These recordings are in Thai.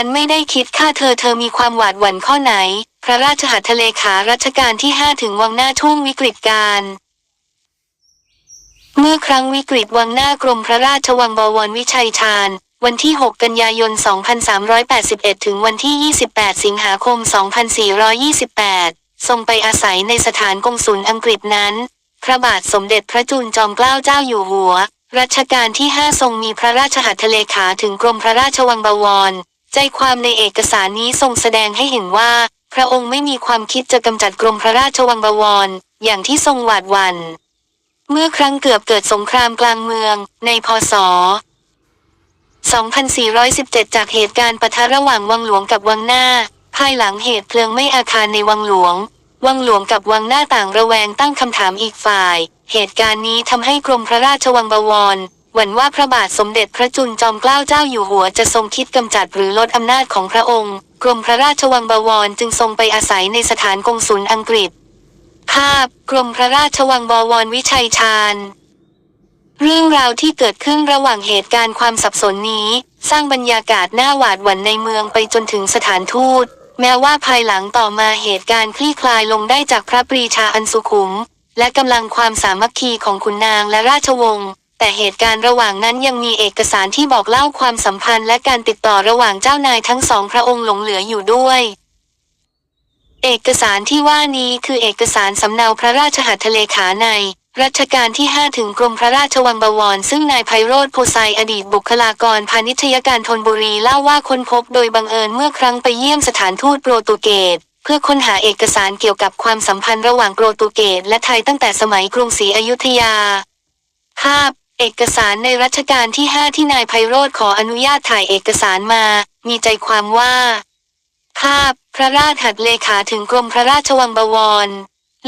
ฉันไม่ได้คิดฆ่าเธอเธอมีความหวาดหวั่นข้อไหน พระราชหัตถเลขารัชกาลที่ห้าถึงวังหน้าช่งวิกฤตการเมื่อครั้งวิกฤตวังหน้ากรมพระราชวังบวรวิชัยชาญ วันที่ 6 กันยายน 2381 ถึงวันที่ 28 สิงหาคม 2428 ทรงไปอาศัยในสถานกงสุลอังกฤษนั้น พระบาทสมเด็จพระจุลจอมเกล้าเจ้าอยู่หัว รัชกาลที่ 5 ทรงมีพระราชหัตถเลขาถึงกรมพระราชวังบวร ใจความในเอกสารนี้ทรงแสดงให้เห็นว่า พระองค์ไม่มีความคิดจะกำจัดกรมพระราชวังบวร อย่างที่ทรงหวาดหวัน่นเมื่อครั้งเกือบเกิดสงครามกลางเมือง ในพศ 2417 จากเหตุการณ์ปะทะระหว่างวังหลวงกับวังหน้า ภายหลังเหตุเพลิงไหม้อาคารในวังหลวง วังหลวงกับวังหน้าต่างระแวงตั้งคำถามอีกฝ่าย เหตุการณ์นี้ทำให้กรมพระราชวังบวร หวั่นว่าพระบาทสมเด็จพระจุลจอมเกล้าเจ้าอยู่หัวจะทรงคิดกำจัดหรือลดอำนาจของพระองค์ กรมพระราชวังบวรจึงทรงไปอาศัยในสถานกงสุลอังกฤษ ภาพ กรมพระราชวังบวรวิชัยชาญ เรื่องราวที่เกิดขึ้นระหว่างเหตุการณ์ความสับสนนี้ สร้างบรรยากาศน่าหวาดหวั่นในเมืองไปจนถึงสถานทูต แม้ว่าภายหลังต่อมาเหตุการณ์คลี่คลายลงได้จากพระปรีชาอันสุขุม และกำลังความสามัคคีของขุนนางและราชวงศ์ แต่เหตุการณ์ระหว่างนั้นยังมีเอกสารที่บอกเล่าความสัมพันธ์และการติดต่อระหว่างเจ้านายทั้งสองพระองค์หลงเหลืออยู่ด้วย เอกสารที่ว่านี้คือเอกสารสำเนาพระราชหัตถเลขาใน รัชกาลที่ 5 ถึงกรมพระราชวังบวร ซึ่งนายไพโรธโพไซอดีตบุคลากรพาณิชยการธนบุรีเล่าว่าค้นพบโดยบังเอิญเมื่อครั้งไปเยี่ยมสถานทูตโปรตุเกสเพื่อค้นหาเอกสารเกี่ยวกับความสัมพันธ์ระหว่างโปรตุเกสและไทยตั้งแต่สมัยกรุงศรีอยุธยาภาพ เอกสารในรัชกาลที่ 5 ที่นายไพโรธขออนุญาตถ่ายเอกสารมา มีใจความว่า ภาพ พระราชหัตถเลขาถึงกรมพระราชวังบวร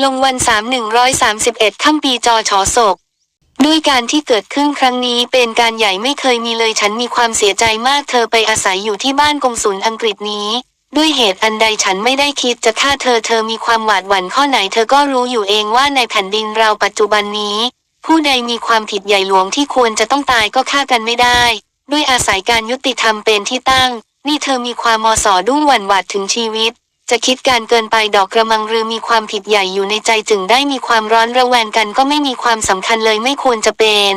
ลงวัน 3 131ค่ำปีจอฉอศก ด้วยการที่เกิดขึ้นครั้งนี้เป็นการใหญ่ไม่เคยมีเลยฉันมีความเสียใจมากเธอไปอาศัยอยู่ที่บ้านกงสุลอังกฤษนี้ ด้วยเหตุอันใดฉันไม่ได้คิดจะฆ่าเธอเธอมีความหวาดหวั่นข้อไหนเธอก็รู้อยู่เองว่าในแผ่นดินเราปัจจุบันนี้ ผู้ใดมีความผิดใหญ่หลวงที่ควรจะต้องตายก็ฆ่ากันไม่ได้ ด้วยอาศัยการยุติธรรมเป็นที่ตั้ง นี่เธอมีความมอสอดุ้งหวั่นหวาดถึงชีวิต จะคิดการเกินไปดอกกระมังหรือมีความผิดใหญ่อยู่ในใจจึงได้มีความร้อนระแวงกันก็ไม่มีความสำคัญเลยไม่ควรจะเป็น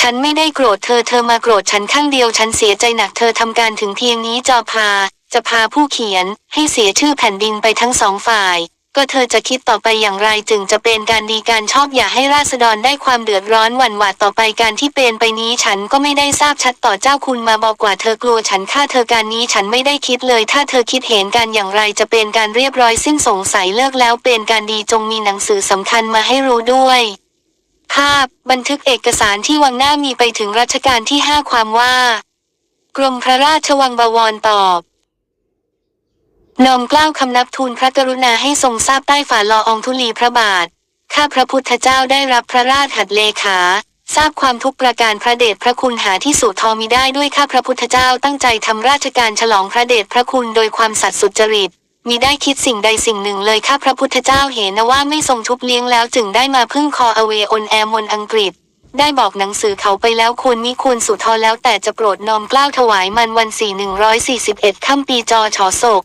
ฉันไม่ได้โกรธเธอเธอมาโกรธฉันข้างเดียวฉันเสียใจหนักเธอทำการถึงเพียงนี้จอพา จะพาผู้เขียนให้เสียชื่อแผ่นดินไปทั้งสองฝ่าย ก็เธอจะคิดต่อไปอย่างไรจึงจะเป็นการดีการชอบอย่าให้ราษฎรได้ความเดือดร้อนหวั่นหวาดต่อไปการที่เป็นไปนี้ฉันก็ไม่ได้ทราบชัดต่อเจ้าคุณมาบอกกว่าเธอกลัวฉันฆ่าเธอการนี้ฉันไม่ได้คิดเลย ถ้าเธอคิดเห็นการอย่างไรจะเป็นการเรียบร้อยสิ้นสงสัยเลิกแล้วเป็นการดีจงมีหนังสือสำคัญมาให้รู้ด้วยภาพบันทึกเอกสารที่วังหน้ามีไปถึงรัชกาลที่ห้าความว่า กรมพระราชวังบวรตอบ น้อมกล้าวคำนับทูลพระกรุณาให้ทรงทราบใต้ฝ่าลอองธุลีพระบาท ข้าพระพุทธเจ้าได้รับพระราชหัตเลขา ทราบความทุกประการพระเดชพระคุณหาที่สุดทอมิได้ด้วยข้าพระพุทธเจ้าตั้งใจทำราชการฉลองพระเดชพระคุณโดยความสัตย์สุจริตมีได้คิดสิ่งใดสิ่งหนึ่งเลยข้าพระพุทธเจ้าเห็นนะว่าไม่ทรงทุบเลี้ยงแล้วจึงได้มาพึ่งคออเวอนแอมนอังกฤษ ได้บอกหนังสือเขาไปแล้วควรมิควรสุทอแล้วแต่จะโปรดน้อมกล้าวถวายมันวันสี่หนึ่งร้อยสี่สิบเอ็ดค่ำปีจอฉอศก